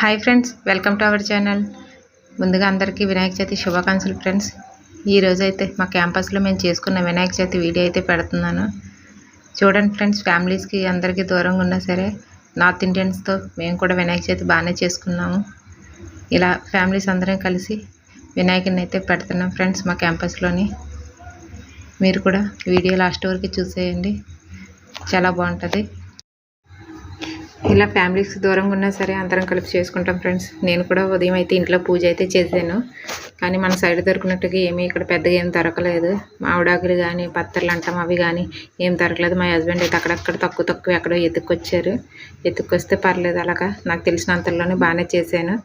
Hi friends welcome to our channel ముందుగా అందరికీ వినాయక చవితి శుభాకాంక్షలు ఫ్రెండ్స్ ఈ రోజైతే అయితే మా క్యాంపస్లో మేము చేసుకున్న వినాయక చవితి వీడియో అయితే పెడుతున్నాను. చూడండి ఫ్రెండ్స్ ఫ్యామిలీస్కి అందరికీ దూరంగా ఉన్నా సరే నార్త్ ఇండియన్స్తో మేము కూడా వినాయక చవితి బాగానే చేసుకున్నాము. ఇలా ఫ్యామిలీస్ అందరం కలిసి వినాయకుని అయితే పెడుతున్నాం ఫ్రెండ్స్ మా క్యాంపస్లోని మీరు కూడా వీడియో లాస్ట్ వరకు చూసేయండి. చాలా బాగుంటుంది. ఇలా ఫ్యామిలీస్ దూరంగా ఉన్నా సరే అందరం కలిపి చేసుకుంటాం ఫ్రెండ్స్. నేను కూడా ఉదయం అయితే ఇంట్లో పూజ అయితే చేశాను కానీ మన సైడ్ దొరికినట్టుగా ఏమీ ఇక్కడ పెద్దగా ఏం దొరకలేదు. మామిడాకులు కానీ పత్తర్లు అంటాం అవి కానీ ఏం దొరకలేదు. మా హస్బెండ్ అయితే అక్కడక్కడ తక్కువ తక్కువ ఎక్కడో ఎత్తుక్కొచ్చారు ఎత్తుక్కొస్తే పర్లేదు అలాగా. నాకు తెలిసినంతలోనే బాగానే చేశాను.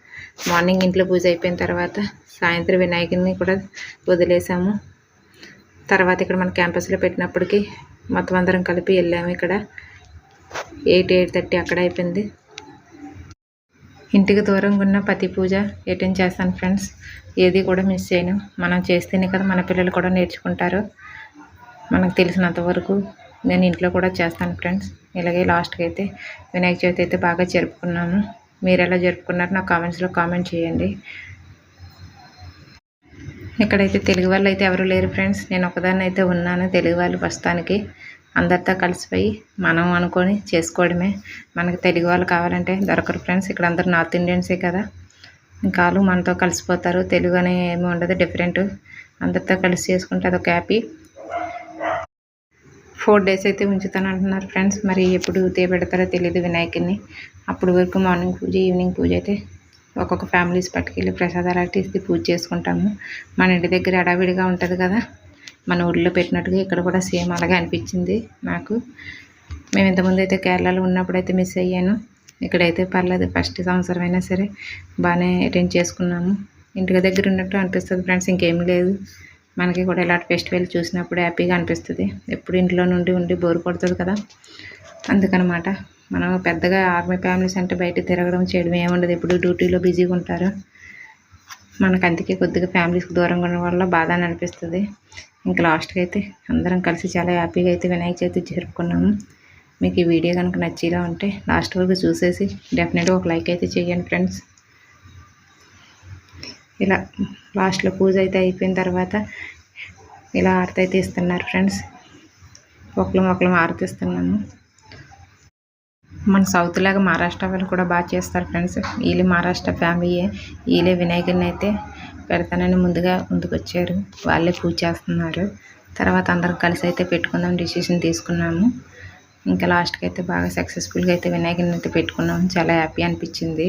మార్నింగ్ ఇంట్లో పూజ అయిపోయిన తర్వాత సాయంత్రం వినాయకుడిని కూడా వదిలేసాము. తర్వాత ఇక్కడ మన క్యాంపస్లో పెట్టినప్పటికీ మొత్తం అందరం కలిపి వెళ్ళాము ఇక్కడ. ఎయిట్ ఎయిట్ థర్టీ అక్కడ అయిపోయింది. ఇంటికి దూరంగా ఉన్న ప్రతి పూజ అటెండ్ చేస్తాను ఫ్రెండ్స్. ఏది కూడా మిస్ చేయను. మనం చేస్తేనే కదా మన పిల్లలు కూడా నేర్చుకుంటారు. మనకు తెలిసినంత వరకు నేను ఇంట్లో కూడా చేస్తాను ఫ్రెండ్స్. ఇలాగే లాస్ట్కి అయితే వినాయక చవితి అయితే బాగా జరుపుకున్నాము. మీరు ఎలా జరుపుకున్నారు నా కామెంట్స్లో కామెంట్ చేయండి. ఇక్కడైతే తెలుగు వాళ్ళు అయితే ఎవరు లేరు ఫ్రెండ్స్. నేను ఒకదాన్ని అయితే ఉన్నాను తెలుగు వాళ్ళు ప్రస్తుతానికి. అందరితో కలిసిపోయి మనం అనుకొని చేసుకోవడమే. మనకి తెలుగు వాళ్ళు కావాలంటే దొరకరు ఫ్రెండ్స్. ఇక్కడ అందరు నార్త్ ఇండియన్సే కదా. ఇంకా వాళ్ళు మనతో కలిసిపోతారు. తెలుగు అనే ఏమి ఉండదు డిఫరెంట్ అందరితో కలిసి చేసుకుంటే అదొక హ్యాపీ ఫోర్ డేస్ అయితే ఉంచుతాను అంటున్నారు ఫ్రెండ్స్. మరి ఎప్పుడు తే పెడతారో తెలియదు వినాయకుడిని. అప్పుడు వరకు మార్నింగ్ పూజ ఈవినింగ్ పూజ అయితే ఒక్కొక్క ఫ్యామిలీస్ పట్టుకెళ్ళి ప్రసాదాలు అట్టి పూజ చేసుకుంటాము. మన ఇంటి దగ్గర అడావిడిగా ఉంటుంది కదా. మన ఊళ్ళో పెట్టినట్టుగా ఇక్కడ కూడా సేమ్ అలాగే అనిపించింది నాకు. మేము ఇంతకుముందు అయితే కేరళలో ఉన్నప్పుడు అయితే మిస్ అయ్యాను. ఇక్కడైతే పర్లేదు ఫస్ట్ సంవత్సరం అయినా సరే బాగానే అటెండ్ చేసుకున్నాము. ఇంటికి దగ్గర ఉన్నట్టు అనిపిస్తుంది ఫ్రెండ్స్ ఇంకేమీ లేదు. మనకి కూడా ఇలాంటి ఫెస్టివల్ చూసినప్పుడు హ్యాపీగా అనిపిస్తుంది. ఎప్పుడు ఇంట్లో నుండి ఉండి బోరు కొడుతుంది కదా. అందుకనమాట. మనం పెద్దగా ఆర్మీ ఫ్యామిలీస్ అంటే బయట తిరగడం చేయడం ఏముండదు. ఎప్పుడు డ్యూటీలో బిజీగా ఉంటారు? మనకు అందుకే కొద్దిగా ఫ్యామిలీస్కి దూరంగా ఉండడం వల్ల బాధ అని అనిపిస్తుంది. ఇంకా లాస్ట్కి అయితే అందరం కలిసి చాలా హ్యాపీగా అయితే వినాయక చవితి జరుపుకున్నాము. మీకు ఈ వీడియో కనుక నచ్చేలా ఉంటే లాస్ట్ వరకు చూసేసి డెఫినెట్గా ఒక లైక్ అయితే చేయండి ఫ్రెండ్స్ ఇలా లాస్ట్లో పూజ అయితే అయిపోయిన తర్వాత ఇలా ఆరతి అయితే ఇస్తున్నారు ఫ్రెండ్స్ ఒకళ్ళు ఒకళ్ళు ఆరతిస్తున్నాము. మన సౌత్ లాగా మహారాష్ట్ర వాళ్ళు కూడా బాగా చేస్తారు ఫ్రెండ్స్. వీళ్ళు మహారాష్ట్ర ఫ్యామిలీయే వీళ్ళే వినాయకుడిని అయితే పెడతానని ముందుగా ముందుకొచ్చారు. వాళ్ళే పూజ చేస్తున్నారు. తర్వాత అందరం కలిసి అయితే పెట్టుకుందాం డిసిషన్ తీసుకున్నాము. ఇంకా లాస్ట్కి అయితే బాగా సక్సెస్ఫుల్గా అయితే వినాయకుడిని అయితే పెట్టుకున్నాము చాలా హ్యాపీ అనిపించింది.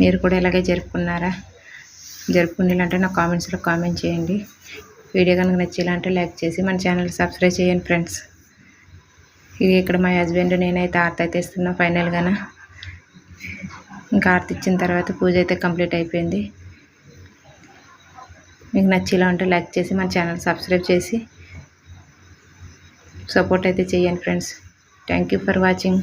మీరు కూడా ఇలాగే జరుపుకున్నారా? జరుపుకునేలాంటే నా కామెంట్స్లో కామెంట్ చేయండి. వీడియో కనుక నచ్చేలాంటే లైక్ చేసి మన ఛానల్ సబ్స్క్రైబ్ చేయండి ఫ్రెండ్స్. ఇది ఇక్కడ మా హస్బెండ్ నేనైతే ఆర్తి అయితే ఇస్తున్నా ఫైనల్గాన ఇంకా ఆర్తి ఇచ్చిన తర్వాత పూజ అయితే కంప్లీట్ అయిపోయింది. మీకు నచ్చేలా ఉంటే లైక్ చేసి మన ఛానల్ సబ్స్క్రైబ్ చేసి సపోర్ట్ అయితే చేయండి friends thank you for watching